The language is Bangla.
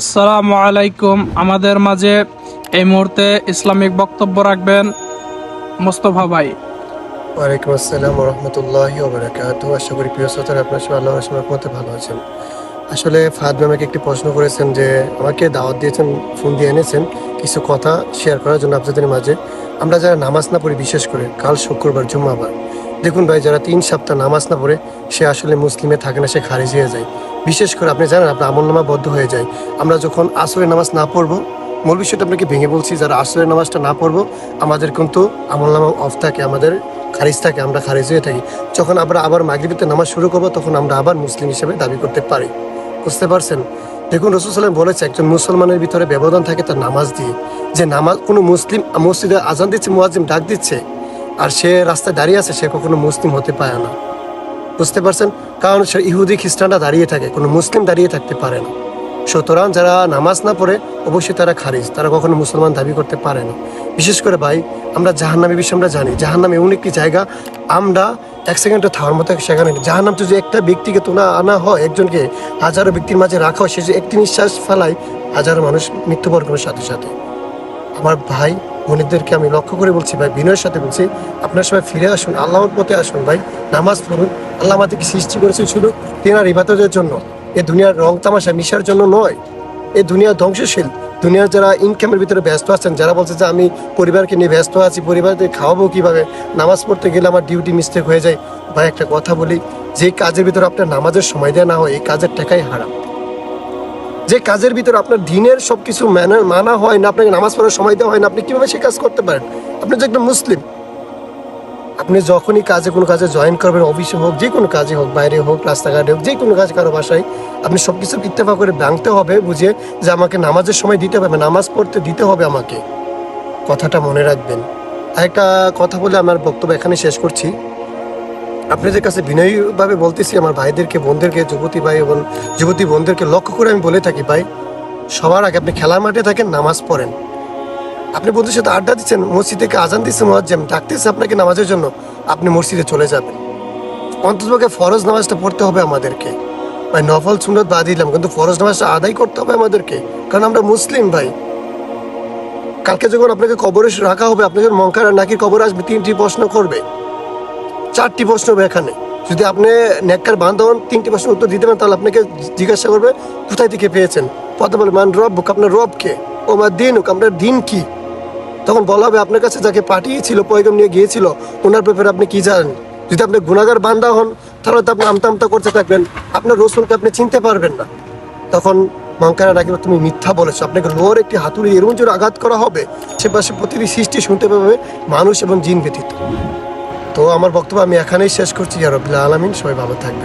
আসসালামু আলাইকুম। আমাদের মাঝে এই মুহূর্তে ইসলামিক বক্তব্য রাখবেন মোস্তফা ভাই। ওয়ালাইকুম আসসালাম রহমতুল্লাহি ওবরাকাত আশা করি প্রিয় শ্রোতারা আপনার সবাই আল্লাহ রহমানের মধ্যে ভালো আছেন। আসলে ফাহাদ আমাকে একটি প্রশ্ন করেছেন যে আমাকে দাওয়াত দিয়েছেন, ফোন দিয়ে এনেছেন কিছু কথা শেয়ার করার জন্য আপনাদের মাঝে। আমরা যারা নামাজ না পড়ি, বিশেষ করে কাল শুক্রবার, জুম্মাবার দেখুন ভাই, যারা তিন সপ্তাহ নামাজ না পড়ে, সে আসলে মুসলিমে থাকে না, সে খারিজ হয়ে যায়। বিশেষ করে আপনি জানেন, আপনার আমল নামা বদ্ধ হয়ে যায়। আমরা যখন আসরের নামাজ না পড়ব, মূল বিষয়টা আপনাকে ভেঙে বলছি, যারা আসরের নামাজটা না পড়ব, আমাদের কিন্তু আমল নামা অফ থাকে, আমাদের খারিজ থাকে, আমরা খারিজ হয়ে থাকি। যখন আমরা আবার মাগরিবিতে নামাজ শুরু করব, তখন আমরা আবার মুসলিম হিসেবে দাবি করতে পারি। বুঝতে পারছেন? দেখুন, রসুল সাল্লাম বলেছে, একজন মুসলমানের ভিতরে ব্যবধান থাকে তার নামাজ দিয়ে। যে নামাজ কোনো মুসলিম, মসজিদে আজান দিচ্ছে, মুয়াজ্জিম ডাক দিচ্ছে আর সে রাস্তায় দাঁড়িয়ে আছে, সে কখনো মুসলিম হতে পারে না। বুঝতে পারছেন? কারণ সে ইহুদি, খ্রিস্টানরা দাঁড়িয়ে থাকে, কোনো মুসলিম দাঁড়িয়ে থাকতে পারে না। সুতরাং যারা নামাজ না পড়ে, অবশ্যই তারা খারিজ, তারা কখনো মুসলমান দাবি করতে পারে না। বিশেষ করে ভাই, আমরা জাহান্নামী বিষয়ে আমরা জানি, জাহান্নাম এমন একটি জায়গা, আমরা এক সেকেন্ডে থামার মতো সেখানে। জাহান্নাম তো যে একটা ব্যক্তিকে তোলা, আনা হয়, একজনকে হাজারো ব্যক্তির মাঝে রাখা হয়, সে যে একটি নিঃশ্বাস ফেলায় হাজারো মানুষ মৃত্যুবরণের সাথে সাথে। আমার ভাই বোনেদেরকে আমি লক্ষ্য করে বলছি, ভাই বিনয়ের সাথে বলছি, আপনার সবাই ফিরে আসুন, আল্লাহর পথে আসুন, ভাই নামাজ পড়ুন। আল্লাহ আমাদেরকে সৃষ্টি করেছেন শুধু তেনার ইবাদতের জন্য। এ দুনিয়ার রং তামাশা মিশার জন্য নয়, এ দুনিয়া ধ্বংসশীল। দুনিয়ার যারা ইনকামের ভিতরে ব্যস্ত আছেন, যারা বলছে যে আমি পরিবারকে নিয়ে ব্যস্ত আছি, পরিবারকে খাওয়াবো কীভাবে, নামাজ পড়তে গেলে আমার ডিউটি মিস্টেক হয়ে যায়। ভাই একটা কথা বলি, যে কাজের ভিতরে আপনার নামাজের সময় দেওয়া না হয়, এই কাজের টাকাই হারাম। যে কাজের ভিতরে আপনার দিনের সব কিছু মানা মানা হয় না, আপনাকে নামাজ পড়ার সময় দেওয়া হয় না, আপনি কীভাবে সে কাজ করতে পারেন? আপনি যে একটা মুসলিম, আপনি যখনই কাজে, কোনো কাজে জয়েন করবেন অফিসে হোক, যে কোনো কাজে হোক, বাইরে হোক, রাস্তাঘাটে হোক, যে কোনো কাজ কারও বাসায়, আপনি সব কিছু ইত্তেফা করে ভাঙতে হবে বুঝিয়ে যে আমাকে নামাজের সময় দিতে হবে, নামাজ পড়তে দিতে হবে আমাকে। কথাটা মনে রাখবেন। একটা কথা বলে আমার বক্তব্য এখানে শেষ করছি। আপনাদের কাছে বিনয়ীভাবে বলতেছি, আমার ভাইদেরকে, বোনদেরকে, যুবতী ভাই এবং যুবতী বোনদেরকে লক্ষ্য করে আমি বলে থাকি, ভাই, সবার আগে আপনি খেলার মাঠে থাকেন, নামাজ পড়েন। আপনি বন্ধুর সাথে আড্ডা দিচ্ছেন, মসজিদ থেকে আজান দিচ্ছে মহাজ্জাম ডাকতেছে আপনাকে নামাজের জন্য, আপনি মসজিদে চলে যাবেন। অন্ততপক্ষে ফরজ নামাজটা পড়তে হবে আমাদেরকে। ভাই, নফল সুন্নত বাদ দিলাম, কিন্তু ফরজ নামাজটা আদায় করতে হবে আমাদেরকে। কারণ আমরা মুসলিম, ভাই। কালকে যখন আপনাকে কবরে রাখা হবে আপনাকে মঙ্কার নাকি কবর আসবে, তিনটি প্রশ্ন করবে। চারটি প্রশ্ন হবে এখানে। যদি আপনি নেককার বান্ধব হন তিনটি প্রশ্ন উত্তর দিতে পারেন, তাহলে আপনাকে জিজ্ঞাসা করবে, কোথায় থেকে পেয়েছেন? পথে বলে মান রব, আপনার রব কে? ও আমার দিন হোক আপনার দিন কি? তখন বলা হবে, আপনার কাছে যাকে পাঠিয়েছিল, পয়গম নিয়ে গিয়েছিল, ওনার ব্যাপারে আপনি কি জানেন? যদি আপনি গুণাগার বান্দা হন, তাহলে তো আপনি আমতা আমতা করতে থাকবেন। আপনার রসুলকে আপনি চিনতে পারবেন না। তখন মঙ্কারা রাখবে তুমি মিথ্যা বলেছ, আপনাকে লোয়ার একটি হাতুড়ি এরম জোরে আঘাত করা হবে? সে পাশে প্রতিটি সৃষ্টি শুনতে পাবে, মানুষ এবং জিন ব্যতীত। তো আমার বক্তব্য আমি এখানেই শেষ করছি। আর আলমিন সবাই ভালো থাকবেন।